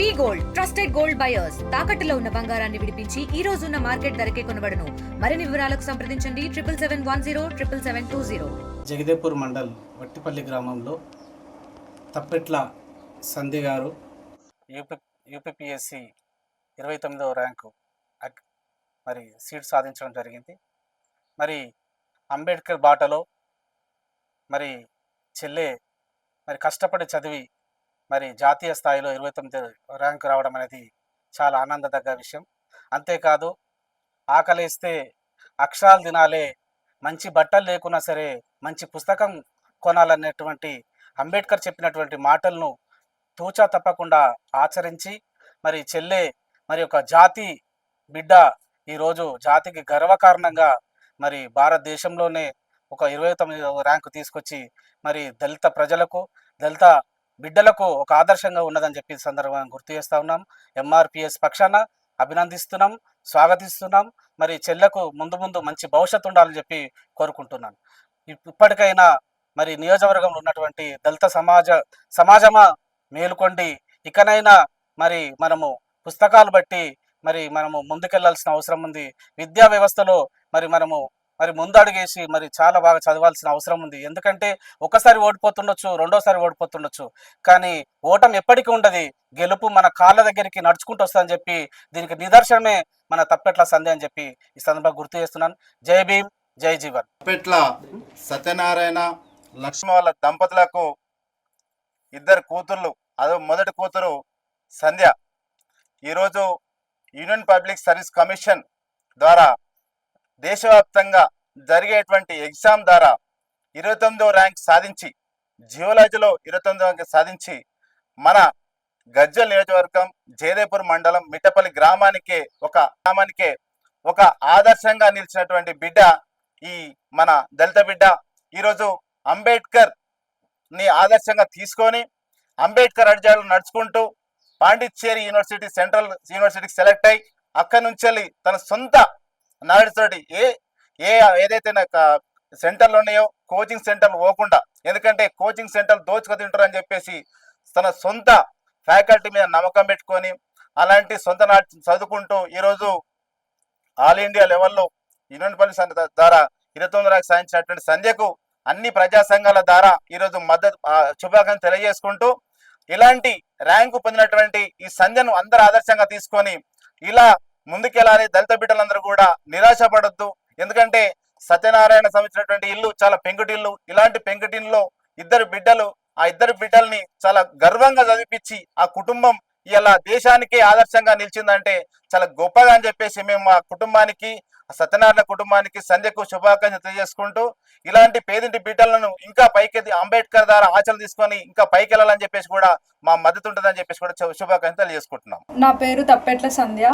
V gold trusted gold buyers. తాకట్టులో ఉన్న బంగారాన్ని విడిపించి ఈ రోజు ఉన్న మార్కెట్ ధరకే కొనబడను. మరిన్ని వివరాలకు సంప్రదించండి. Triple seven one zero triple seven two zero. Jagdevpur mandal Vattipalli గ్రామంలో తప్పెట్ల సంధి గారు యూపీ యూపీపీఎస్సి ఇరవై తొమ్మిదవ ర్యాంకు మరి సీట్ సాధించడం జరిగింది. మరి అంబేద్కర్ బాటలో మరి చెల్లె మరి కష్టపడి చదివి మరి జాతీయ స్థాయిలో ఇరవై తొమ్మిది ర్యాంకు రావడం అనేది చాలా ఆనందదగ్గ విషయం. అంతేకాదు ఆకలిస్తే అక్షరాలు తినాలే మంచి బట్టలు లేకున్నా సరే మంచి పుస్తకం కొనాలనేటువంటి అంబేద్కర్ చెప్పినటువంటి మాటలను తూచా తప్పకుండా ఆచరించి మరి చెల్లె మరి ఒక జాతి బిడ్డ ఈరోజు జాతికి గర్వకారణంగా మరి భారతదేశంలోనే ఒక ఇరవై తొమ్మిది ర్యాంకు తీసుకొచ్చి మరి దళిత ప్రజలకు దళిత బిడ్డలకు ఒక ఆదర్శంగా ఉన్నదని చెప్పి సందర్భంగా గుర్తు చేస్తూ ఉన్నాం. ఎంఆర్పిఎస్ పక్షాన అభినందిస్తున్నాం స్వాగతిస్తున్నాం. మరి చెల్లకు ముందు ముందు మంచి భవిష్యత్తు ఉండాలని చెప్పి కోరుకుంటున్నాను. ఇప్- ఇప్పటికైనా మరి నియోజకవర్గంలో ఉన్నటువంటి దళిత సమాజ సమాజమా మేలుకొండి. ఇకనైనా మరి మనము పుస్తకాలు బట్టి మరి మనము ముందుకెళ్ళాల్సిన అవసరం ఉంది. విద్యా వ్యవస్థలో మరి మనము మరి ముందడుగేసి మరి చాలా బాగా చదవాల్సిన అవసరం ఉంది. ఎందుకంటే ఒకసారి ఓడిపోతుండొచ్చు రెండోసారి ఓడిపోతుండొచ్చు. కానీ ఓటం ఎప్పటికీ ఉండదు. గెలుపు మన కాళ్ళ దగ్గరికి నడుచుకుంటూ వస్తుందని చెప్పి దీనికి నిదర్శనమే మన తప్పెట్ల సందే అని చెప్పి ఈ సందర్భంగా గుర్తు చేస్తున్నాను. జై భీమ్ జై జీవన్. తప్పెట్ల సత్యనారాయణ లక్ష్మణ వాళ్ళ దంపతులకు ఇద్దరు కూతుర్లు అదో మొదటి కూతురు సంధ్య. ఈరోజు యూనియన్ పబ్లిక్ సర్వీస్ కమిషన్ ద్వారా దేశవ్యాప్తంగా జరిగేటువంటి ఎగ్జామ్ ద్వారా ఇరవై తొమ్మిదో ర్యాంక్ సాధించి జియోలజీలో ఇరవై తొమ్మిదో ర్యాంక్ సాధించి మన గజ్జల్ నియోజకవర్గం జయదేపూర్ మండలం మిట్టపల్లి గ్రామానికే ఒక గ్రామానికే ఒక ఆదర్శంగా నిలిచినటువంటి బిడ్డ ఈ మన దళిత బిడ్డ. ఈరోజు అంబేద్కర్ని ఆదర్శంగా తీసుకొని అంబేద్కర్ అడిజాలు నడుచుకుంటూ పాండిచ్చేరి యూనివర్సిటీ సెంట్రల్ యూనివర్సిటీకి సెలెక్ట్ అయ్యి అక్కడి నుంచి వెళ్ళి తన సొంత నాలెడ్జ్ ఏ ఏ ఏదైతే సెంటర్లు ఉన్నాయో కోచింగ్ సెంటర్లు పోకుండా ఎందుకంటే కోచింగ్ సెంటర్లు దోచుకు తింటారు అని చెప్పేసి తన సొంత ఫ్యాకల్టీ మీద నమ్మకం పెట్టుకొని అలాంటి సొంత నాట్ చదువుకుంటూ ఈరోజు ఆల్ ఇండియా లెవెల్లో యూనియన్ ద్వారా ఇరవై తొమ్మిది సాధించినటువంటి సంధ్యకు అన్ని ప్రజా సంఘాల ద్వారా ఈరోజు మద్దతు ఆ, శుభాకాంక్షలు తెలియజేసుకుంటూ ఇలాంటి ర్యాంకు పొందినటువంటి ఈ సంధ్యను అందరూ ఆదర్శంగా తీసుకొని ఇలా ముందుకెళ్ళాలి. దళిత బిడ్డలందరూ కూడా నిరాశ పడద్దు ఎందుకంటే సత్యనారాయణ సంబంధించినటువంటి ఇల్లు చాలా పెంకుటిల్లు ఇలాంటి పెంకుటిల్లో ఇద్దరు బిడ్డలు ఆ ఇద్దరు బిడ్డల్ని చాలా గర్వంగా చదివిపించి ఆ కుటుంబం ఇలా దేశానికే ఆదర్శంగా నిలిచిందంటే చాలా గొప్పగా అని చెప్పేసి మేము మా కుటుంబానికి సత్యనారాయణ కుటుంబానికి సంధ్యకు శుభాకాంక్షలు తెలియజేసుకుంటూ ఇలాంటి పేదింటి బిడ్డలను ఇంకా పైకి అంబేద్కర్ ద్వారా ఆచరణ తీసుకొని ఇంకా పైకి వెళ్ళాలని చెప్పేసి కూడా మా మద్దతు ఉంటుందని చెప్పేసి కూడా శుభాకాంక్షలు తెలియజేసుకుంటున్నాం. నా పేరు తప్పెట్ల సంధ్య.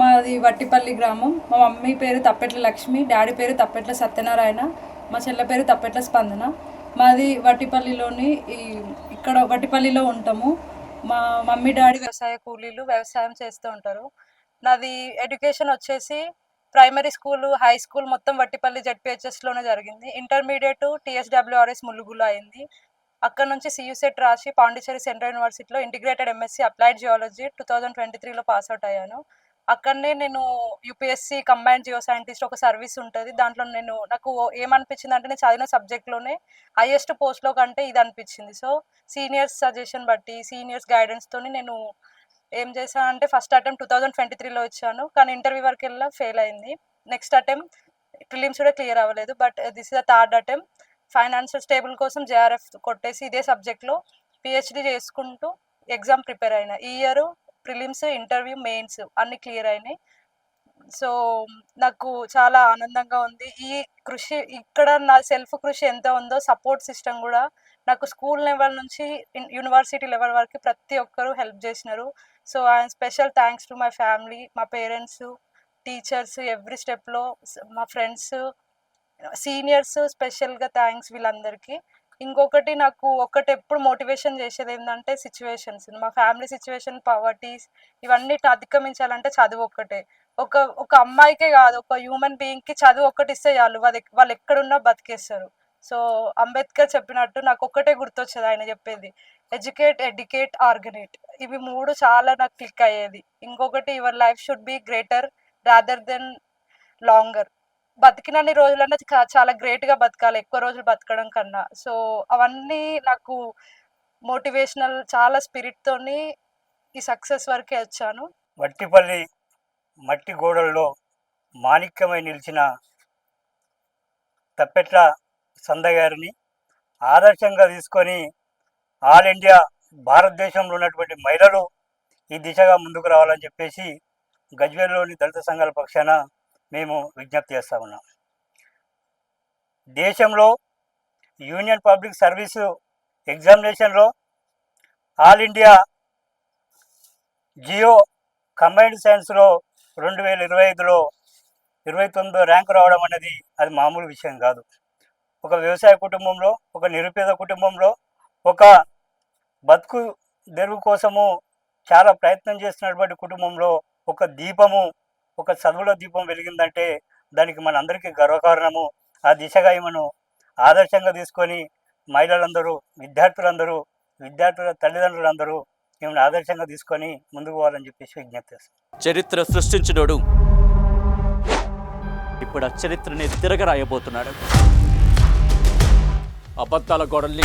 మాది వట్టిపల్లి గ్రామం. మా మమ్మీ పేరు తప్పెట్ల లక్ష్మి డాడీ పేరు తప్పెట్ల సత్యనారాయణ మా చెల్ల పేరు తప్పెట్ల స్పందన. మాది వట్టిపల్లిలోని ఈ ఇక్కడ వట్టిపల్లిలో ఉంటాము. మా మమ్మీ డాడీ వ్యవసాయ కూలీలు వ్యవసాయం చేస్తూ ఉంటారు. నాది ఎడ్యుకేషన్ వచ్చేసి ప్రైమరీ స్కూల్ హై స్కూల్ మొత్తం వట్టిపల్లి జెడ్పిహెచ్ఎస్లోనే జరిగింది. ఇంటర్మీడియట్ టీఎస్డబ్ల్యూఆర్ఎస్ ములుగులో అయింది. అక్కడ నుంచి సియూసెట్ రాసి పాండిచేరి సెంట్రల్ యూనివర్సిటీలో integrated MSc applied geology two thousand twenty త్రీలో పాస్ అవుట్ అయ్యాను. అక్కడనే నేను యూపీఎస్సీ కంబైన్డ్ జియో సైంటిస్ట్ ఒక సర్వీస్ ఉంటుంది. దాంట్లో నేను నాకు ఏమనిపించింది అంటే నేను చదివిన సబ్జెక్ట్లోనే హైయెస్ట్ పోస్ట్లో కంటే ఇది అనిపించింది సో సీనియర్స్ సజెషన్ బట్టి సీనియర్స్ గైడెన్స్తో నేను ఏం చేశాను అంటే first attempt two thousand twenty త్రీలో వచ్చాను కానీ ఇంటర్వ్యూ వరకు వెళ్ళా ఫెయిల్ అయింది. నెక్స్ట్ అటెంప్ట్ ప్రిలిమ్స్ కూడా క్లియర్ అవ్వలేదు. But this is the third attempt. Financial stable కోసం జేఆర్ఎఫ్ కొట్టేసి ఇదే సబ్జెక్ట్లో పిహెచ్డి చేసుకుంటూ ఎగ్జామ్ ప్రిపేర్ అయినా. ఈ ఇయర్ ప్రిలిమ్స్ ఇంటర్వ్యూ మెయిన్స్ అన్ని క్లియర్ అయినాయి. సో నాకు చాలా ఆనందంగా ఉంది. ఈ కృషి ఇక్కడ నా సెల్ఫ్ కృషి ఎంత ఉందో సపోర్ట్ సిస్టమ్ కూడా నాకు స్కూల్ లెవెల్ నుంచి యూనివర్సిటీ లెవెల్ వరకు ప్రతి ఒక్కరూ హెల్ప్ చేసినారు. So I'm special thanks to my family మా పేరెంట్స్ టీచర్స్ ఎవ్రీ స్టెప్లో మా ఫ్రెండ్స్ సీనియర్స్ స్పెషల్గా థ్యాంక్స్ వీళ్ళందరికీ. ఇంకొకటి నాకు ఒకటి ఎప్పుడు మోటివేషన్ చేసేది ఏంటంటే సిచ్యువేషన్స్ మా ఫ్యామిలీ సిచ్యువేషన్ పవర్టీస్ ఇవన్నీ అధిగమించాలంటే చదువు ఒక్కటే. ఒక ఒక అమ్మాయికే కాదు ఒక హ్యూమన్ బీయింగ్కి చదువు ఒక్కటి ఇస్తే చాలు. వాళ్ళు వాళ్ళు ఎక్కడున్నా బతికేస్తారు. సో అంబేద్కర్ చెప్పినట్టు నాకు ఒక్కటే గుర్తొచ్చేది ఆయన చెప్పేది. Educate educate organise. ఇవి మూడు చాలా నాకు క్లిక్ అయ్యేది. ఇంకొకటి your life should be greater rather than longer. బతికినన్ని రోజులన్నా చాలా గ్రేట్గా బతకాలి. ఎక్కువ రోజులు బతకడం కన్నా. సో అవన్నీ నాకు మోటివేషనల్ చాలా స్పిరిట్తోని ఈ సక్సెస్ వరకే వచ్చాను. వట్టిపల్లి మట్టి గోడల్లో మాణిక్యమై నిలిచిన తప్పెట్ల సంద గారిని ఆదర్శంగా తీసుకొని ఆల్ ఇండియా భారతదేశంలో ఉన్నటువంటి మహిళలు ఈ దిశగా ముందుకు రావాలని చెప్పేసి గజ్వేల్లోని దళిత సంఘాల పక్షాన మేము విజ్ఞప్తి చేస్తా ఉన్నాం. దేశంలో యూనియన్ పబ్లిక్ సర్వీసు ఎగ్జామినేషన్లో ఆల్ ఇండియా జియో కంబైన్డ్ సైన్స్లో రెండు వేల ఇరవై ఐదులో ఇరవై తొమ్మిదో ర్యాంకు రావడం అనేది అది మామూలు విషయం కాదు. ఒక వ్యవసాయ కుటుంబంలో ఒక నిరుపేద కుటుంబంలో ఒక బతుకు తెరువు కోసము చాలా ప్రయత్నం చేస్తున్నటువంటి కుటుంబంలో ఒక దీపము ఒక చదువుల దీపం వెలిగిందంటే దానికి మనందరికీ గర్వకారణము. ఆ దిశగా ఈమెను ఆదర్శంగా తీసుకొని మహిళలందరూ విద్యార్థులందరూ విద్యార్థుల తల్లిదండ్రులందరూ ఈమెను ఆదర్శంగా తీసుకొని ముందుకు పోవాలని చెప్పేసి విజ్ఞప్తి చరిత్ర సృష్టించినోడు ఇప్పుడు ఆ చరిత్రని తిరగరాయబోతున్నాడు. అబద్ధాల గోడల్ని